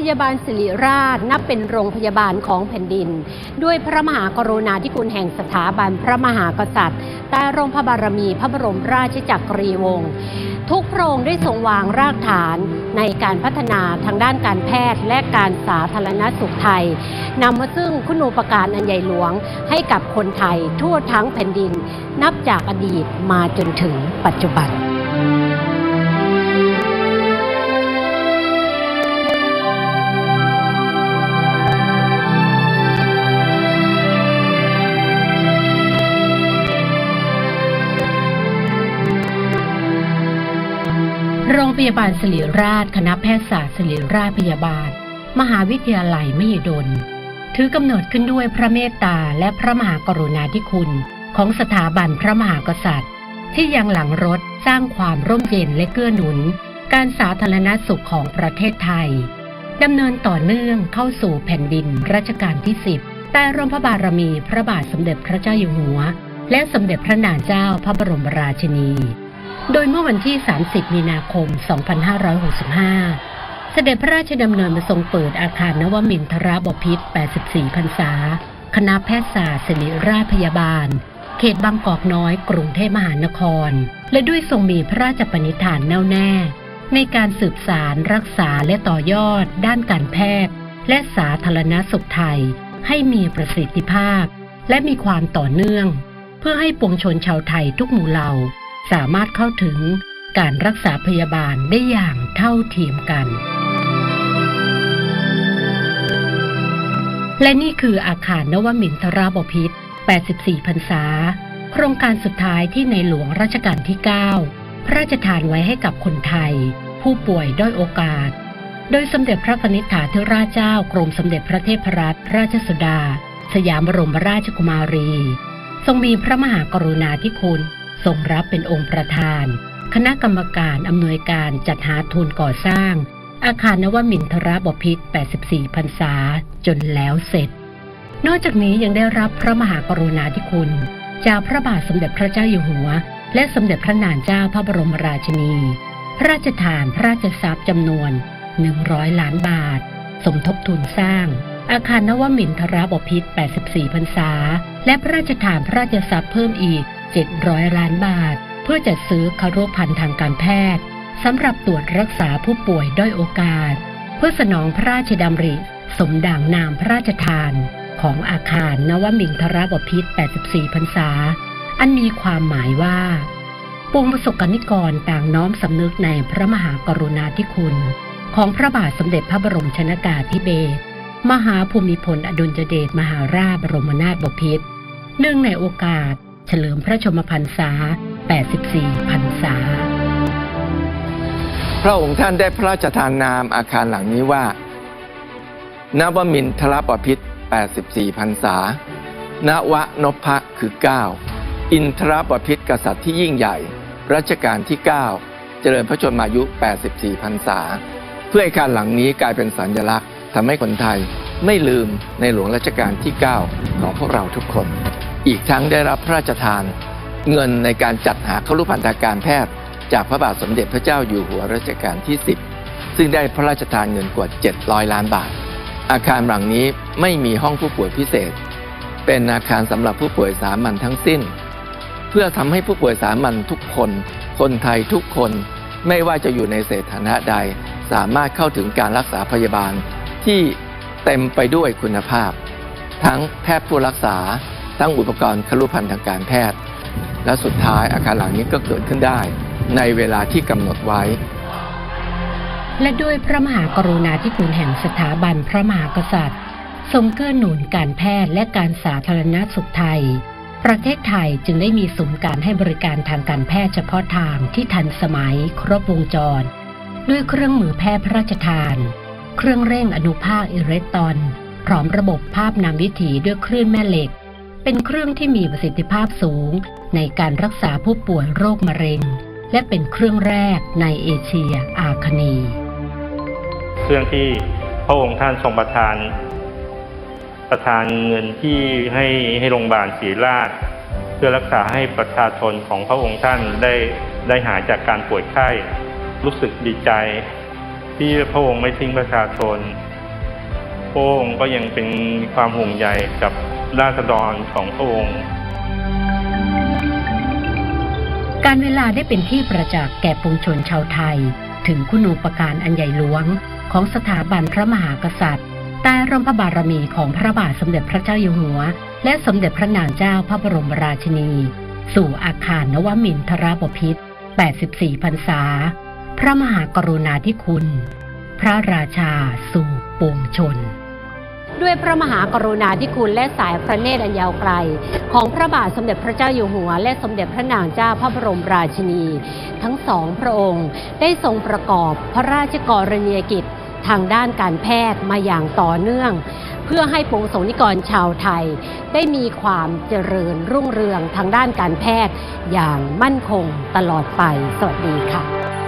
พยาบาลศิริราชนับเป็นโรงพยาบาลของแผ่นดิน ด้วยพระมหากรุณาธิคุณแห่งสถาบันพระมหากษัตริย์ใต้ร่มพระบารมีพระบรมราชจักรีวงศ์ทุกพระองค์ได้ทรงวางรากฐานในการพัฒนาทางด้านการแพทย์และการสาธารณสุขไทยนำมาซึ่งคุณูปการอันใหญ่หลวงให้กับคนไทยทั่วทั้งแผ่นดิน นับจากอดีตมาจนถึงปัจจุบัน รงพยาบาลศิริราช คณะแพทยศาสตร์ศิริราชพยาบาล มหาวิทยาลัยมหิดล ถือกำเนิดขึ้นด้วยพระเมตตาและพระมหากรุณาธิคุณ ของสถาบันพระมหากษัตริย์ ที่ยังหลังรถสร้างความร่มเย็นและเกื้อหนุน การสาธารณสุขของประเทศไทยดำเนินต่อเนื่องเข้าสู่แผ่นดินรัชกาลที่ 10 ใต้ร่มพระบารมีพระบาทสมเด็จพระเจ้าอยู่หัว และสมเด็จพระนางเจ้าพระบรมราชินี โดยเมื่อวันที่ 30 มีนาคม 2565 เสด็จพระราชดำเนินมาทรงเปิดอาคารนวมินทรบพิตร84 พรรษา คณะแพทยศาสตร์ศิริราชพยาบาล เขตบางกอกน้อย กรุงเทพมหานคร และด้วยทรงมีพระราชปณิธานแน่วแน่ ในการสืบสารรักษาและต่อยอด ด้านการแพทย์ และสาธารณสุขไทย ให้มีประสิทธิภาพ และมีความต่อเนื่อง เพื่อให้ปวงชนชาวไทยทุกหมู่เหล่า สามารถเข้าถึงการรักษาพยาบาลได้อย่างเท่าเทียมกัน และนี่คืออาคารนวมินทราบพิตร84 พรรษา โครงการสุดท้ายที่ในหลวงรัชกาลที่ 9 พระราชทานไว้ให้กับคนไทย ผู้ป่วยด้อยโอกาส โดยสมเด็จพระนิษฐาธิราชเจ้ากรมสมเด็จพระเทพรัตนราชสุดา สยามบรมราชกุมารี ทรงมีพระมหากรุณาธิคุณ ทรงรับเป็นองค์ประธาน คณะกรรมการอำนวยการจัดหาทุนก่อสร้าง อาคารนวมินทรบพิตร84 พรรษา จนแล้วเสร็จ นอกจากนี้ยังได้รับพระมหากรุณาธิคุณ จากพระบาทสมเด็จพระเจ้าอยู่หัว และสมเด็จพระนางเจ้าพระบรมราชินี พระราชทานพระราชทรัพย์จำนวน 100 ล้านบาท สมทบทุนสร้างอาคารนวมินทรบพิตร84 พรรษา และพระราชทานพระราชทรัพย์เพิ่มอีก 700 ล้านบาท เพื่อจัดซื้อคารุพันธ์ทางการแพทย์สำหรับตรวจรักษาผู้ป่วยด้อยโอกาส เพื่อสนองพระราชดำริ สมด่างนามพระราชทาน ของอาคารนวมินทรบพิตร84 พรรษา อันมีความหมายว่าปวงประสบกนิกรต่างน้อมสำนึกในพระมหากรุณาธิคุณ ของพระบาทสมเด็จพระบรมชนากาธิเบศรมหาภูมิพลอดุลยเดชมหาราชบรมนาถบพิตรเนื่องในโอกาส เฉลิมพระชมพรรษา 84 พรรษา พระองค์ท่านได้พระราชทานนามอาคารหลังนี้ว่า นวมินทรปพิตร84 พรรษานวนพะคือ 9 อินทรปพิตรกษัตริย์ที่ยิ่งใหญ่ รัชกาลที่ 9 เจริญพระชนมายุ 84 พรรษา เพื่อให้อาคารหลังนี้กลายเป็นสัญลักษณ์ทำให้คนไทยไม่ลืมในหลวงรัชกาลที่ 9 ของพวกเราทุกคน อีกทั้งได้รับพระราชทานเงินในการจัดหาครุพันธการแพทย์ จากพระบาทสมเด็จพระเจ้าอยู่หัวรัชกาลที่ 10 ซึ่งได้พระราชทานเงินกว่า 700 ล้านบาท อาคารหลังนี้ไม่มีห้องผู้ป่วยพิเศษ เป็นอาคารสำหรับผู้ป่วยสามัญทั้งสิ้น เพื่อทำให้ผู้ป่วยสามัญทุกคน คนไทยทุกคนไม่ว่าจะอยู่ในเศรษฐานะใด สามารถเข้าถึงการรักษาพยาบาลที่เต็มไปด้วยคุณภาพ ทั้งแพทย์ผู้รักษา ทั้งอุปกรณ์ครุภัณฑ์ทางการแพทย์ และสุดท้ายอาคารหลังนี้ก็เกิดขึ้นได้ ในเวลาที่กำหนดไว้ และด้วยพระมหากรุณาธิคุณแห่งสถาบันพระมหากษัตริย์ ทรงเกื้อหนุนการแพทย์และการสาธารณสุขไทย ประเทศไทยจึงได้มีศูนย์การให้บริการทางการแพทย์เฉพาะทางที่ทันสมัยครบวงจร ด้วยเครื่องมือแพทย์พระราชทาน เครื่องเร่งอนุภาคอิเล็กตรอนพร้อมระบบภาพนำวิถีด้วยคลื่นแม่เหล็ก เป็นเครื่องที่มีประสิทธิภาพสูง ในการรักษาผู้ป่วยโรคมะเร็ง และเป็นเครื่องแรกในเอเชียอาคเนย์เครื่องที่พระองค์ท่านทรงประทาน ประทานเงินที่ให้ให้โรงพยาบาลศรีราช เพื่อรักษาให้ประชาชนของพระองค์ท่านได้ได้หายจากการป่วยไข้รู้สึกดีใจ ที่พระองค์ไม่ทิ้งประชาชนพระองค์ก็ยังเป็นความห่วงใยกับ ราษฎรของพระองค์ การเวลาได้เป็นที่ประจักษ์แก่ปวงชนชาวไทย ถึงคุณูปการอันใหญ่หลวง ของสถาบันพระมหากษัตริย์ใต้ร่มพระบารมีของพระบาทสมเด็จพระเจ้าอยู่หัว และสมเด็จพระนางเจ้าพระบรมราชินี สู่อาคารนวมินทรบพิตร84พรรษา พระมหากรุณาธิคุณ พระราชาสู่ปวงชน ด้วยพระมหากรุณาธิคุณและสายพระเนตรอันยาวไกล ของพระบาทสมเด็จพระเจ้าอยู่หัว และสมเด็จพระนางเจ้าพระบรมราชินี ทั้งสองพระองค์ได้ทรงประกอบพระราชกรณียกิจทางด้านการแพทย์มาอย่างต่อเนื่อง เพื่อให้ปวงสงนิกรชาวไทย ได้มีความเจริญรุ่งเรืองทางด้านการแพทย์อย่างมั่นคงตลอดไป สวัสดีค่ะ